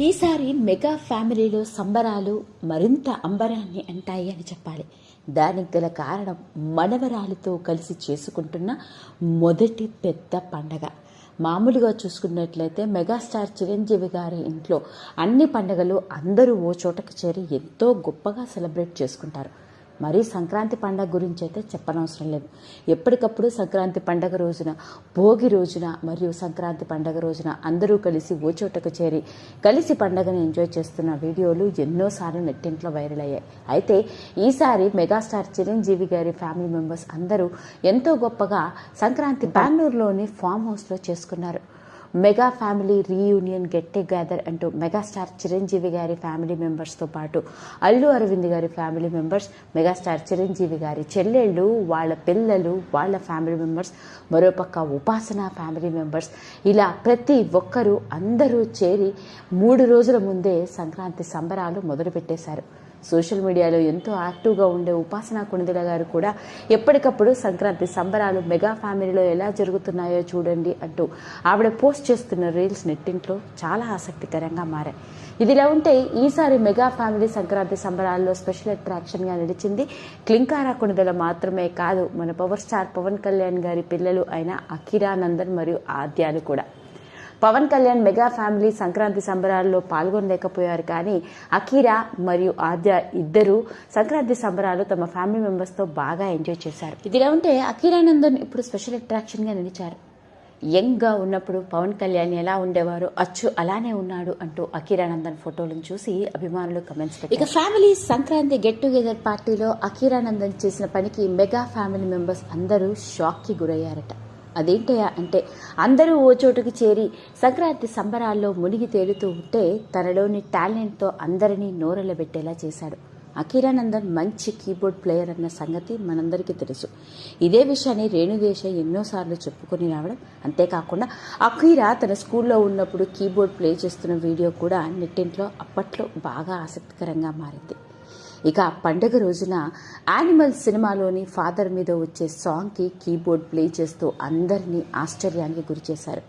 ఈసారి మెగా ఫ్యామిలీలో సంబరాలు మరింత అంబరాన్ని అంటాయి అని చెప్పాలి. దానికి గల కారణం మనవరాలతో కలిసి చేసుకుంటున్న మొదటి పెద్ద పండగ. మామూలుగా చూసుకున్నట్లయితే మెగాస్టార్ చిరంజీవి గారి ఇంట్లో అన్ని పండగలు అందరూ ఓ చోటకు చేరి ఎంతో గొప్పగా సెలబ్రేట్ చేసుకుంటారు. మరీ సంక్రాంతి పండగ గురించి అయితే చెప్పనవసరం లేదు. ఎప్పటికప్పుడు సంక్రాంతి పండగ రోజున భోగి రోజున మరియు సంక్రాంతి పండగ రోజున అందరూ కలిసి ఓ చోటకు చేరి కలిసి పండగను ఎంజాయ్ చేస్తున్న వీడియోలు ఎన్నోసార్లు నెట్టింట్లో వైరల్ అయ్యాయి. అయితే ఈసారి మెగాస్టార్ చిరంజీవి గారి ఫ్యామిలీ మెంబర్స్ అందరూ ఎంతో గొప్పగా సంక్రాంతి బెంగళూరులోని ఫామ్ హౌస్లో చేసుకున్నారు. Mega family reunion get together అంటూ మెగాస్టార్ చిరంజీవి గారి ఫ్యామిలీ మెంబర్స్తో పాటు అల్లు అరవింద్ గారి ఫ్యామిలీ మెంబర్స్ మెగాస్టార్ చిరంజీవి గారి చెల్లెళ్ళు వాళ్ళ పిల్లలు వాళ్ళ ఫ్యామిలీ మెంబర్స్ మరోపక్క ఉపాసన ఫ్యామిలీ మెంబర్స్. ఇలా ప్రతి ఒక్కరూ అందరూ చేరి మూడు రోజుల ముందే సంక్రాంతి సంబరాలు మొదలుపెట్టేశారు. సోషల్ మీడియాలో ఎంతో యాక్టివ్గా ఉండే ఉపాసన కొణిదెల గారు కూడా ఎప్పటికప్పుడు సంక్రాంతి సంబరాలు మెగా ఫ్యామిలీలో ఎలా జరుగుతున్నాయో చూడండి అంటూ ఆవిడ పోస్ట్ చేస్తున్న రీల్స్ నెట్టింట్లో చాలా ఆసక్తికరంగా మారాయి. ఇదిలా ఉంటే ఈసారి మెగా ఫ్యామిలీ సంక్రాంతి సంబరాల్లో స్పెషల్ అట్రాక్షన్గా నిలిచింది క్లింకారా కొణిదెల మాత్రమే కాదు మన పవర్ స్టార్ పవన్ కళ్యాణ్ గారి పిల్లలు అయిన అఖిరానందన్ మరియు ఆద్యాలు కూడా. పవన్ కళ్యాణ్ మెగా ఫ్యామిలీ సంక్రాంతి సంబరాల్లో పాల్గొనలేకపోయారు కానీ అఖీరా మరియు ఆద్య ఇద్దరు సంక్రాంతి సంబరాలు తమ ఫ్యామిలీ మెంబర్స్తో బాగా ఎంజాయ్ చేశారు. ఇదిలా ఉంటే అఖీరానందన్ ఇప్పుడు స్పెషల్ అట్రాక్షన్గా నిలిచారు. యంగ్గా ఉన్నప్పుడు పవన్ కళ్యాణ్ ఎలా ఉండేవారో అచ్చు అలానే ఉన్నాడు అంటూ అఖీరానందన్ ఫోటోలను చూసి అభిమానులు కమెంట్స్ ఇక ఫ్యామిలీ సంక్రాంతి గెట్ టుగెదర్ పార్టీలో అఖీరానందన్ చేసిన పనికి మెగా ఫ్యామిలీ మెంబర్స్ అందరూ షాక్కి గురయ్యారట. అదేంటయా అంటే అందరూ ఓ చోటుకి చేరి సంక్రాంతి సంబరాల్లో మునిగి తేలుతూ ఉంటే తనలోని టాలెంట్తో అందరినీ నోరెళ్ళబెట్టేలా చేశాడు. అఖీరానందన్ మంచి కీబోర్డ్ ప్లేయర్ అన్న సంగతి మనందరికీ తెలుసు. ఇదే విషయాన్ని రేణుదేశ ఎన్నోసార్లు చెప్పుకొని రావడం అంతేకాకుండా అఖీరా తన స్కూల్లో ఉన్నప్పుడు కీబోర్డ్ ప్లే చేస్తున్న వీడియో కూడా నెట్టింట్లో అప్పట్లో బాగా ఆసక్తికరంగా మారింది. ఇక పండుగ రోజున యానిమల్ సినిమాలోని ఫాదర్ మీద వచ్చే సాంగ్కి కీబోర్డ్ ప్లే చేస్తూ అందరినీ ఆశ్చర్యానికి గురిచేశారు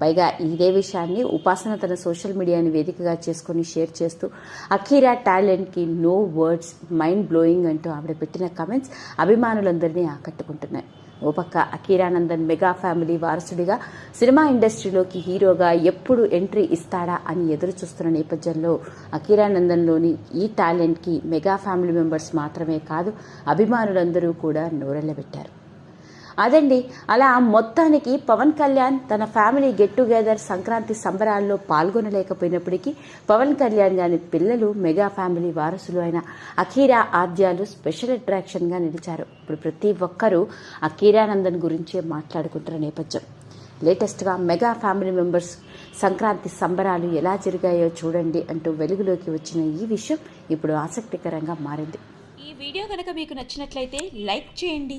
పైగా ఇదే విషయాన్ని ఉపాసన తన సోషల్ మీడియాని వేదికగా చేసుకుని షేర్ చేస్తూ అఖీరా టాలెంట్కి నో వర్డ్స్ మైండ్ బ్లోయింగ్ అంటూ ఆవిడ పెట్టిన కమెంట్స్ అభిమానులందరినీ ఆకట్టుకుంటున్నాయి. ఓ పక్క అఖీరానందన్ మెగా ఫ్యామిలీ వారసుడిగా సినిమా ఇండస్ట్రీలోకి హీరోగా ఎప్పుడు ఎంట్రీ ఇస్తాడా అని ఎదురు చూస్తున్న నేపథ్యంలో అఖీరానందన్లోని ఈ టాలెంట్కి మెగా ఫ్యామిలీ మెంబర్స్ మాత్రమే కాదు అభిమానులందరూ కూడా నోరెళ్ళబెట్టారు అదండి. అలా మొత్తానికి పవన్ కళ్యాణ్ తన ఫ్యామిలీ గెట్ టుగెదర్ సంక్రాంతి సంబరాల్లో పాల్గొనలేకపోయినప్పటికీ పవన్ కళ్యాణ్ గారి పిల్లలు మెగా ఫ్యామిలీ వారసులు అయిన అఖీరా ఆద్యాలు స్పెషల్ అట్రాక్షన్గా నిలిచారు. ఇప్పుడు ప్రతి ఒక్కరూ అఖీరానందన్ గురించే మాట్లాడుకుంటున్న నేపథ్యం. లేటెస్ట్గా మెగా ఫ్యామిలీ మెంబర్స్ సంక్రాంతి సంబరాలు ఎలా జరిగాయో చూడండి అంటూ వెలుగులోకి వచ్చిన ఈ విషయం ఇప్పుడు ఆసక్తికరంగా మారింది. ఈ వీడియో కనుక మీకు నచ్చినట్లయితే లైక్ చేయండి.